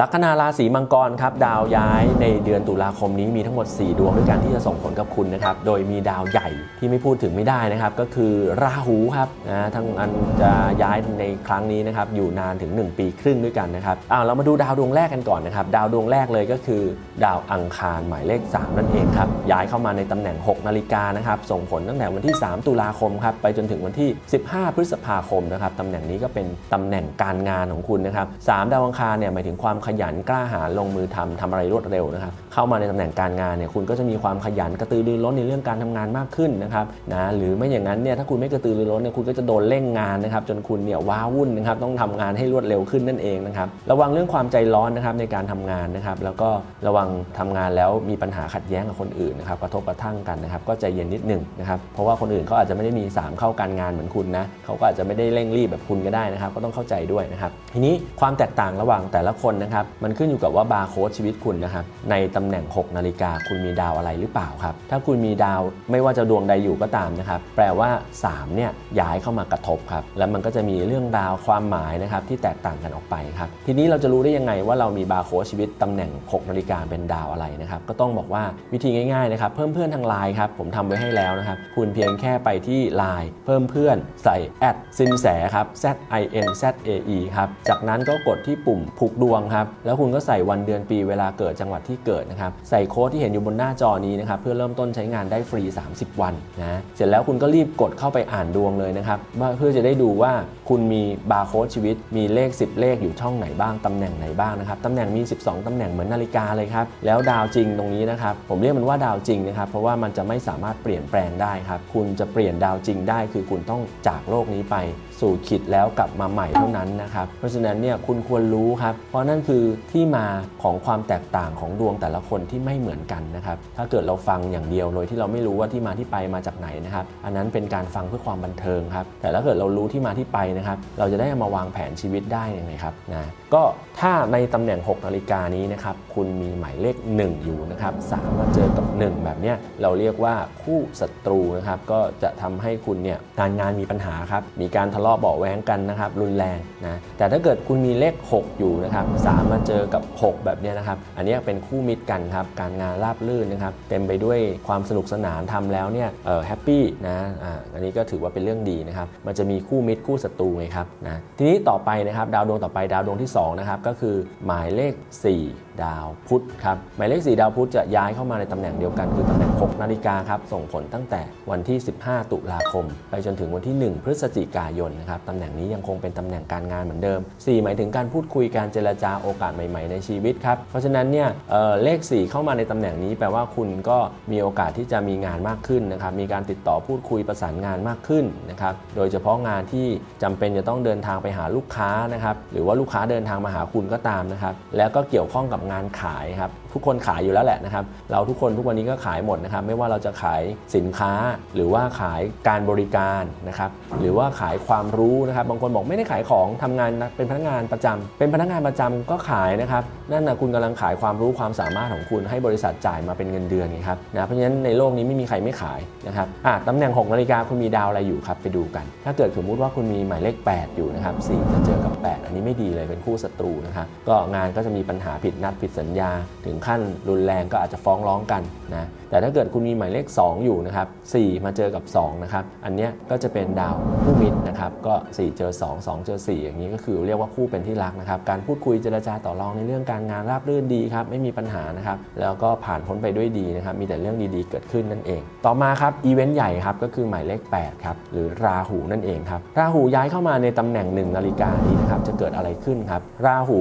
ลัคนาราศีมังกรครับดาวย้ายในเดือนตุลาคมนี้มีทั้งหมด 4 ดวงด้วยกันที่จะส่งผลกับคุณนะครับโดยมีดาวใหญ่ที่ไม่พูดถึงไม่ได้นะครับก็คือราหูครับนะทั้งอันจะย้ายในครั้งนี้นะครับอยู่นานถึง 1 ปีครึ่งด้วยกันนะครับอ้าวเรามาดูดาวดวงแรกกันก่อนนะครับดาวดวงแรกเลยก็คือ ดาวอังคารหมายเลข 3 นั่นเองครับย้ายเข้ามาในตำแหน่ง 6 นาฬิกานะครับส่งผลตั้งแต่วันที่ 3 ตุลาคมครับไปจนถึงวันที่ 15 พฤษภาคมนะครับตำแหน่งนี้ก็เป็นตำแหน่งการงานของคุณนะครับสามดาวอังคารเนี่ยหมายถึงความขยันกล้าหาญลงมือทำทำอะไรรวดเร็วนะครับเข้ามาในตำแหน่งการงานเนี่ยคุณก็จะมีความขยันกระตือรือร้นในเรื่องการทำงานมากขึ้นนะครับนะหรือไม่อย่างนั้นเนี่ยถ้าคุณไม่กระตือรือร้นเนี่ยคุณก็จะโดนเร่งงานนะครับจนคุณเนี่ยว้าวุ่นนะครับต้องทำงานให้รวดเร็วขึ้นนั่นเองนะครับระวังเรื่องความใจร้อนนะครับในการทำงานนะครับแล้วก็ระวังทำงานแล้วมีปัญหาขัดแย้งกับคนอื่นนะครับกระทบกระทั่งกันนะครับก็ใจเย็นนิดหนึ่งนะครับเพราะว่าคนอื่นเขาอาจจะไม่ได้มีสามเข้าการงานเหมือนคุณนะเขาก็อาจจะไม่ได้เร่งรีบแบบคุณก็ได้นะครับก็ต้องเข้าใจด้วยนะครับทีนี้ความแตกต่างระหว่างแต่ละคนนะครับ มันขึ้นอยู่กับว่าบาร์โค้ดชีวิตคุณนะครับ ในตำแหน่ง 6 นาฬิกาคุณมีดาวอะไรหรือเปล่าครับ ถ้าคุณมีดาวไม่ว่าจะดวงใดอยู่ก็ตามนะครับ แปลว่า 3 เนี่ยย้ายเข้ามากระทบครับ แล้วมันก็จะมีเรื่องราวความหมายนะครับที่แตกต่างกันออกไปครับ ทีนี้เราจะรู้ได้ยังไงว่าเรามีบาร์โค้ดชีวิตตำแหน่ง 6 นาฬิกาเป็นดาวอะไรนะครับ ก็ต้องบอกว่าวิธีง่ายๆนะครับ เพิ่มเพื่อนทางไลน์ครับ ผมทำไว้ให้แล้วนะครับ คุณเพียงแค่ไปที่ไลน์เพิ่มเพื่อนใส่แอดสินแสครับ Z I N Z A E ครับ จากนั้นก็กดที่ปุ่มผูกดวงครับแล้วคุณก็ใส่วันเดือนปีเวลาเกิดจังหวัดที่เกิดนะครับใส่โค้ดที่เห็นอยู่บนหน้าจอนี้นะครับเพื่อเริ่มต้นใช้งานได้ฟรี 30 วันนะเสร็จแล้วคุณก็รีบกดเข้าไปอ่านดวงเลยนะครับว่าเพื่อจะได้ดูว่าคุณมีบาร์โค้ดชีวิต มีเลข 10 เลขอยู่ช่องไหนบ้างตำแหน่งไหนบ้างนะครับตำแหน่งมี 12 ตำแหน่งเหมือนนาฬิกาเลยครับแล้วดาวจริงตรงนี้นะครับผมเรียกมันว่าดาวจริงนะครับเพราะว่ามันจะไม่สามารถเปลี่ยนแปลงได้ครับคุณจะเปลี่ยนดาวจริงได้ คือคุณต้องจากโลกนี้ไป สู่ขิดแล้วกลับมาใหม่เท่านั้นนะครับ เพราะฉะนั้นเนี่ยคุณควรรู้ครับ เพราะนั่นคือที่มาของความแตกต่างของดวงแต่ละคนที่ไม่เหมือนกันนะครับ ถ้าเกิดเราฟังอย่างเดียวโดยที่เราไม่รู้ว่าที่มาที่ไปมาจากไหนนะครับ อันนั้นเป็นการฟังเพื่อความบันเทิงครับ แต่ถ้าเกิดเรารู้ที่มาที่ไปนะครับ เราจะได้มาวางแผนชีวิตได้ยังไงครับนะ ก็ถ้าในตำแหน่ง 6 นาฬิกานี้นะครับ คุณมีหมายเลข 1 อยู่นะครับสามาเจอกับ 1 แบบเนี้ยเราเรียกว่าคู่ศัตรูนะครับ ก็จะทำให้คุณเนี่ยการงานมีปัญหาครับ มีการทะเลาะเบาะแว้งกันนะครับรุนแรงนะแต่ถ้าเกิดคุณมีเลข 6 อยู่นะครับสามมาเจอกับ 6 แบบนี้นะครับ อันนี้เป็นคู่มิตรกันครับการงานราบรื่นนะครับเต็มไปด้วยความสนุกสนานทำแล้วเนี่ยเออแฮปปี้นะอ่าอันนี้ก็ถือว่าเป็นเรื่องดีนะครับมันจะมีคู่มิตรคู่ศัตรูไงครับนะทีนี้ต่อไปนะครับดาวดวงต่อไปดาวดวงที่สองนะครับก็คือหมายเลข 4 ดาวพุธครับหมายเลข 4 ดาวพุธจะย้ายเข้ามาในตำแหน่งเดียวกันคือตำแหน่ง6นาฬิกาครับส่งผลตั้งแต่วันที่ 15 ตุลาคม ไปจนถึงวันที่ 1 พฤศจิกายนนะครับตำแหน่งนี้ยังคงเป็นตำแหน่งการงานเหมือนเดิม 4 หมายถึงการพูดคุยการเจรจาโอกาสใหม่ ๆ ในชีวิตครับ เพราะฉะนั้นเนี่ยเเลข 4 เข้ามาในตำแหน่งนี้แปลว่าคุณก็มีโอกาสที่จะมีงานมากขึ้นนะครับมีการติดต่อพูดคุยประสานงานมากขึ้นนะครับโดยเฉพาะงานที่จำเป็นจะต้องเดินทางไปหาลูกค้านะครับหรือว่าลูกค้าเดินทางมาหาคุณก็ตามนะครับแล้วก็เกี่ยวข้องกับงานขายครับ ทุกคนขายอยู่แล้วแหละนะครับ เราทุกคนทุกวันนี้ก็ขายหมดนะครับ ไม่ว่าเราจะขายสินค้าหรือว่าขายการบริการนะครับ หรือว่าขายความรู้นะครับ บางคนบอกไม่ได้ขายของทำงานนะเป็นพนักงานประจำเป็นพนักงานประจำก็ขายนะครับ นั่นนะคุณกำลังขายความรู้ความสามารถของคุณให้บริษัทจ่ายมาเป็นเงินเดือนครับนะเพราะฉะนั้นในโลกนี้ไม่มีใครไม่ขายนะครับอะตำแหน่ง6นาฬิกาคุณมีดาวอะไรอยู่ครับไปดูกัน ถ้าเกิดสมมุติว่าคุณมีหมายเลข 8 อยู่นะครับ4จะเจอกับ 8 อันนี้ไม่ดีเลยเป็นคู่ศัตรูนะครับก็งานก็จะมีปัญหาผิดนัดผิดสัญญาถึงขั้นรุนแรงก็อาจจะฟ้องร้องกันนะ แต่ถ้าเกิดคุณมีหมายเลข 2 อยู่นะครับ4มาเจอกับ 2 นะครับ อันเนี้ยก็จะเป็นดาวคู่มิตรนะครับ ก็ 4 เจอ 2 2 เจอ 4 อย่างนี้ก็คือเรียกว่าคู่เป็นที่รักนะครับ การพูดคุยเจรจาต่อรองในเรื่องการงานราบรื่นดีครับ ไม่มีปัญหานะครับ แล้วก็ผ่านพ้นไปด้วยดีนะครับ มีแต่เรื่องดีๆ เกิดขึ้นนั่นเอง ต่อมาครับ อีเวนต์ใหญ่ครับ ก็คือหมายเลข 8 ครับ หรือราหูนั่นเองครับ ราหูย้ายเข้ามาในตำแหน่ง1นาฬิกานี้นะครับ จะเกิดอะไรขึ้นครับ ราหู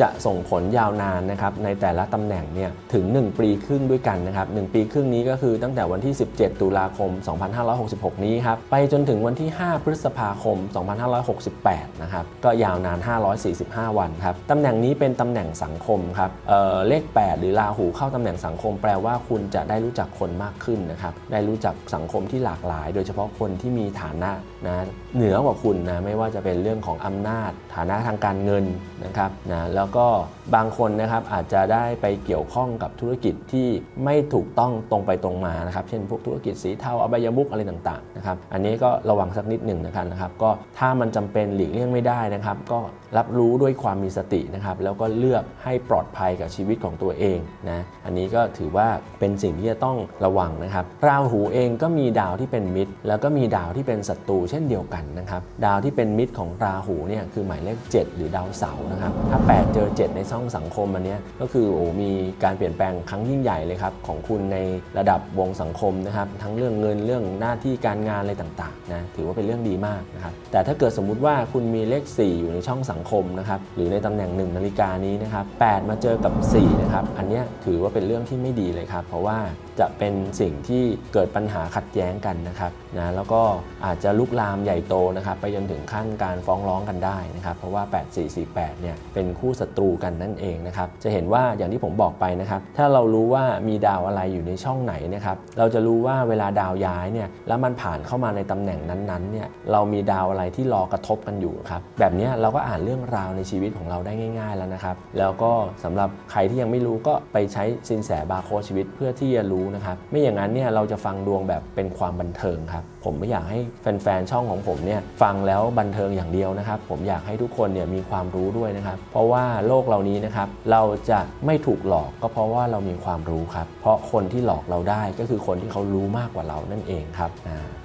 จะส่งผลยาวนานนะครับ ในแต่ละตำแหน่งเนี่ย ถึง 1 ปีครึ่งด้วยกันนะครับ1ปีครึ่งนี้ก็คือตั้งแต่วันที่ 17 ตุลาคม 2566 นี้ครับ ไปจนถึงวันที่ 5 พฤษภาคม 2568 นะครับ ก็ยาวนาน 545 วันครับ ตำแหน่งนี้เป็นตำแหน่งสังคมครับเเลข 8 หรือราหูเข้าตำแหน่งสังคมแปลว่าคุณจะได้รู้จักคนมากขึ้นนะครับ ได้รู้จักสังคมที่หลากหลาย โดยเฉพาะคนที่มีฐานะ นะเหนือกว่าคุณนะไม่ว่าจะเป็นเรื่องของอำนาจ ฐานะทางการเงินนะครับนะแล้วก็บางคนนะครับอาจจะได้ไปเกี่ยวข้องกับธุรกิจที่ไม่ถูกต้องตรงไปตรงมานะครับ เช่นพวกธุรกิจสีเทาอบายมุกอะไรต่างๆนะครับอันนี้ก็ระวังสักนิดหนึ่งนะครับนะครับก็ถ้ามันจำเป็นหลีกเลี่ยงไม่ได้นะครับ ก็รับรู้ด้วยความมีสตินะครับแล้วก็เลือกให้ปลอดภัยกับชีวิตของตัวเองนะอันนี้ก็ถือว่าเป็นสิ่งที่จะต้องระวังนะครับราหูเองก็มีดาวที่เป็นมิตร แล้วก็มีดาวที่เป็นศัตรูเช่นเดียวกันนะครับดาวที่เป็นมิตรของราหูเนี่ยคือหมายเลข 7 หรือดาวเสาร์นะครับถ้า 8 เจอ 7 ในช่องสังคมอันนี้ก็คือโอ้มีการเปลี่ยนแปลงครั้งยิ่งใหญ่เลยครับของคุณในระดับวงสังคมนะครับทั้งเรื่องเงินเรื่องหน้าที่การงานอะไรต่างๆนะถือว่าเป็นเรื่องดีมากนะครับแต่ถ้าเกิดสมมุติว่าคุณมีเลข 4 อยู่ในช่องสังคมนะครับหรือในตำแหน่ง 1 นาฬิกานี้นะครับ8มาเจอกับ 4 นะครับอันนี้ถือว่าเป็นเรื่องที่ไม่ดีเลยครับเพราะว่าจะเป็นสิ่งที่เกิดปัญหาขัดแย้งกันนะครับนะแล้วก็อาจจะลุกลามใหญ่โตนะครับไปจนถึงขั้นการฟ้องร้องกันได้นะครับเพราะว่า 8448 เนี่ยเป็นคู่ศัตรูกันนั่นเองนะครับจะเห็นว่าอย่างที่ผมบอกไปนะครับถ้าเรารู้ว่ามีดาวอะไรอยู่ในช่องไหนนะครับเราจะรู้ว่าเวลาดาวย้ายเนี่ยแล้วมันผ่านเข้ามาในตำแหน่งนั้นๆเนี่ยเรามีดาวอะไรที่รอกระทบกันอยู่ครับแบบนี้เราก็อ่านเรื่องราวในชีวิตของเราได้ง่าย ๆแล้วนะครับแล้วก็สำหรับใครที่ยังไม่รู้ก็ไปใช้สินแสบาร์โคชีวิตเพื่อที่จะรู้นะครับ ไม่อย่างนั้นเนี่ยเราจะฟังดวงแบบเป็นความบันเทิงครับ ผมไม่อยากให้แฟนๆช่องของผมเนี่ยฟังแล้วบันเทิงอย่างเดียวนะครับ ผมอยากให้ทุกคนเนี่ยมีความรู้ด้วยนะครับ เพราะว่าโลกเหล่านี้นะครับ เราจะไม่ถูกหลอกก็เพราะว่าเรามีความรู้ครับ เพราะคนที่หลอกเราได้ก็คือคนที่เขารู้มากกว่าเรานั่นเองครับ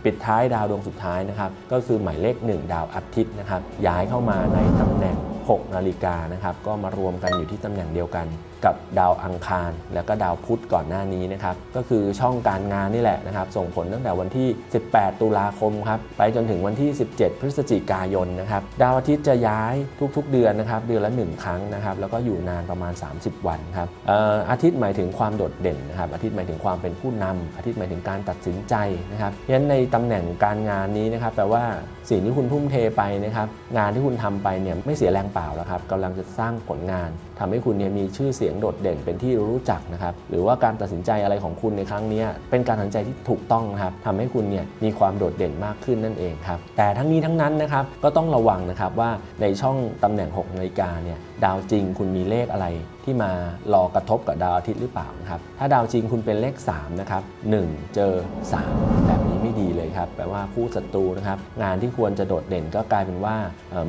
ปิดท้ายดาวดวงสุดท้ายนะครับ ก็คือหมายเลข 1 ดาวอาทิตย์นะครับ ย้ายเข้ามาในตำแหน่ง 6 นาฬิกานะครับ ก็มารวมกันอยู่ที่ตำแหน่งเดียวกันกับดาวอังคาร แล้วก็ดาวพุธก่อนหน้านี้นะครับก็คือช่องการงานนี่แหละนะครับส่งผลตั้งแต่วันที่ 18 ตุลาคมครับไปจนถึงวันที่ 17 พฤศจิกายนนะครับดาวอาทิตย์จะย้ายทุกๆ เดือนนะครับเดือนละ 1 ครั้งนะครับแล้วก็อยู่นานประมาณ 30 วันครับอาทิตย์หมายถึงความโดดเด่นนะครับอาทิตย์หมายถึงความเป็นผู้นำอาทิตย์หมายถึงการตัดสินใจนะครับเพราะฉะนั้นในตำแหน่งการงานนี้นะครับแปลว่าสิ่งที่คุณทุ่มเทไปนะครับงานที่คุณทำไปเนี่ยไม่เสียแรงเปล่าแล้วครับกำลังจะสร้างผลงานทำให้คุณเนี่ยมีชื่อเสียงโดดเด่นเป็นที่รู้จักนะครับหรือว่าการตัดสินใจอะไรของคุณในครั้งนี้เป็นการตัดสินใจที่ถูกต้องนะครับทำให้คุณเนี่ยมีความโดดเด่นมากขึ้นนั่นเองครับแต่ทั้งนี้ทั้งนั้นนะครับก็ต้องระวังนะครับว่าในช่องตำแหน่ง6นาฬิกาเนี่ยดาวจริงคุณมีเลขอะไรที่มารอกระทบกับดาวอาทิตย์หรือเปล่านะครับถ้าดาวจริงคุณเป็นเลข3นะครับ1เจอ3 ครับแปลว่าคู่ศัตรูนะครับงานที่ควรจะโดดเด่นก็กลายเป็นว่า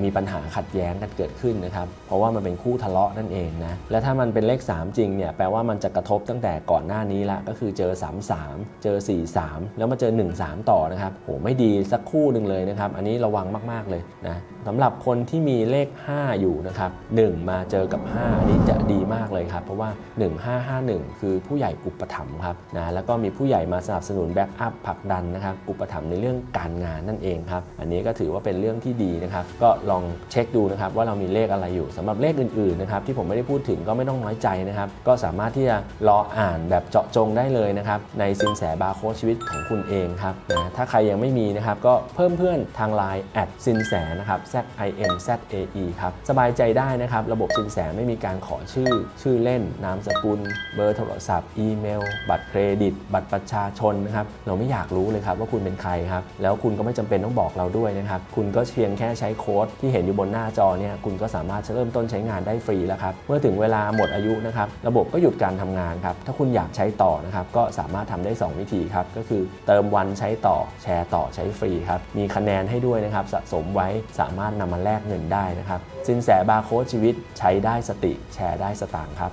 มีปัญหาขัดแย้งกันเกิดขึ้นนะครับเพราะว่ามันเป็นคู่ทะเลาะนั่นเองนะและถ้ามันเป็นเลข 3 จริงเนี่ยแปลว่ามันจะกระทบตั้งแต่ก่อนหน้านี้ละก็คือเจอ 3 3 เจอ 4 3 แล้วมาเจอ 1 3 ต่อนะครับโหไม่ดีสักคู่หนึ่งเลยนะครับอันนี้ระวังมาก ๆ เลยนะสำหรับคนที่มีเลข 5 อยู่นะครับ1มาเจอกับ 5 อันนี้จะดีมากเลยครับ เพราะว่า 1551 คือผู้ใหญ่อุปถัมภ์ครับนะแล้วก็มีผู้ใหญ่มาสนับสนุนแบ็กอัพผลักดันนะครับอุปถัมในเรื่องการงานนั่นเองครับ อันนี้ก็ถือว่าเป็นเรื่องที่ดีนะครับ ก็ลองเช็คดูนะครับว่าเรามีเลขอะไรอยู่สำหรับเลขอื่นๆนะครับที่ผมไม่ได้พูดถึงก็ไม่ต้องน้อยใจนะครับ ก็สามารถที่จะรออ่านแบบเจาะจงได้เลยนะครับในสินแสบาโค้ดชีวิตของคุณเองครับนะถ้าใครยังไม่มีนะครับก็เพิ่มเพื่อนทางไลน์แอดสินแสนะครับ Z I N Z A E ครับสบายใจได้นะครับ ระบบสินแสไม่มีการขอชื่อ ชื่อเล่น นามสกุล เบอร์โทรศัพท์ อีเมล บัตรเครดิต บัตรประชาชนนะครับเราไม่อยากรู้เลยครับว่าคุณเป็นใครครับ แล้วคุณก็ไม่จำเป็นต้องบอกเราด้วยนะครับ คุณก็เพียงแค่ใช้โค้ดที่เห็นอยู่บนหน้าจอเนี่ย คุณก็สามารถเริ่มต้นใช้งานได้ฟรีแล้วครับ เมื่อถึงเวลาหมดอายุนะครับ ระบบก็หยุดการทำงานครับ ถ้าคุณอยากใช้ต่อนะครับ ก็สามารถทำได้ 2 วิธีครับ ก็คือเติมวันใช้ต่อ แชร์ต่อใช้ฟรีครับ มีคะแนนให้ด้วยนะครับ สะสมไว้ สามารถนำมาแลกเงินได้นะครับ สินแสบาร์โค้ดชีวิตใช้ได้สติ แชร์ได้สตางค์ครับ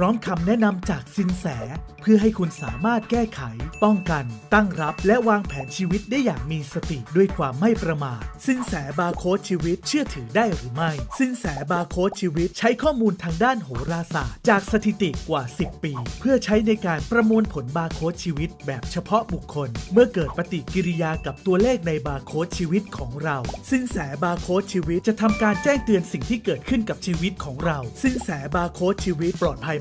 พร้อมคำแนะนำจากสินแส เพื่อให้คุณสามารถแก้ไข ป้องกัน ตั้งรับ และวางแผนชีวิตได้อย่างมีสติด้วยความไม่ประมาท สินแสบาร์โค้ดชีวิตเชื่อถือได้หรือไม่ สินแสบาร์โค้ดชีวิตใช้ข้อมูลทางด้านโหราศาสตร์ จากสถิติกว่า 10 ปี เพื่อใช้ในการประมวลผลบาร์โค้ดชีวิต แบบเฉพาะบุคคล เมื่อเกิดปฏิกิริยากับตัวเลขในบาร์โค้ดชีวิตของเรา สินแสบาร์โค้ดชีวิตจะทำการแจ้งเตือนสิ่งที่เกิดขึ้นกับชีวิตของเรา สินแสบาร์โค้ดชีวิตปลอดภัย